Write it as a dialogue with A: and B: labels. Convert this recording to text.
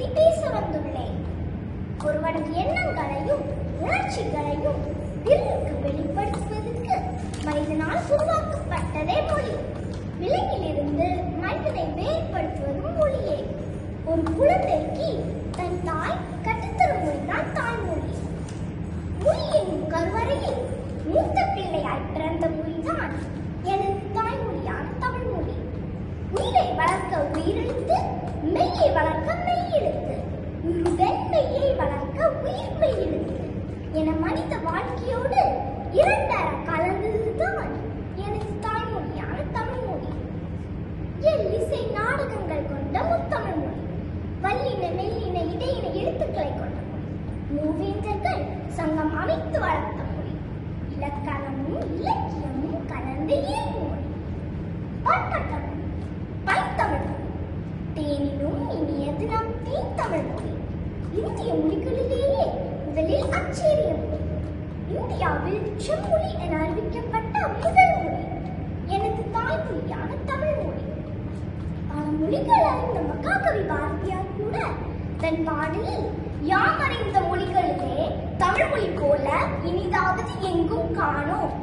A: பற்றி பேச வந்துள்ளேன். ஒருவனது எண்ணங்களையும் உணர்ச்சிகளையும் தில்லுக்கு வெளிப்படுத்துவதற்கு மனிதனால் உருவாக்கப்பட்டதே மொழி. விலங்கிலிருந்து மனிதனை வேறுபடுத்துவதும் மொழியே. ஒரு குழந்தைக்கு தன் தாய் கற்றுத்தரும் மொழிதான் தாய்மொழி. மொழி என்னும் கருவறையில் மூத்த பிள்ளையாய் பிறந்த மொழிதான் எனது தாய்மொழியான தமிழ் மொழி உயிரை வளர்க்க உயிரெழுத்து மெய்யை வளர்க்க மெய்யெழுத்து உயிருடன் மெய்யை வளர்க்க உயிர் என மனித வாழ்க்கையோடு இரண்டர கலந்ததுதான் எனது தாய்மொழியான தமிழ் மொழி என் இசை நாடகங்கள் கொண்ட முத்தமிழ் மொழி. வல்லின மெல்லின இடையின எழுத்துக்களை கொண்ட மூவேந்தர்கள் சங்கம் அமைத்து வளர்த்த மொழி. இலக்கணமும் இலக்கியமும் கலந்த இயல்பு மொழி? பண்பட்ட மொழி பைத்தமிழ். தேனிலும் இனியது நம் தீத்தமிழ் ஆச்சரியம் மொழி இந்தியாவில் செம்மொழி என அறிவிக்கப்பட்ட முதல் மொழி. எனது தாய்மொழியான தமிழ் மொழி. பல மொழிகள் அறிந்த மகாகவி பாரதியார் கூட தன் பாடலில் யாம் அறிந்த மொழிகளிலே தமிழ் மொழி போல இனிதாவது எங்கும் காணோம்.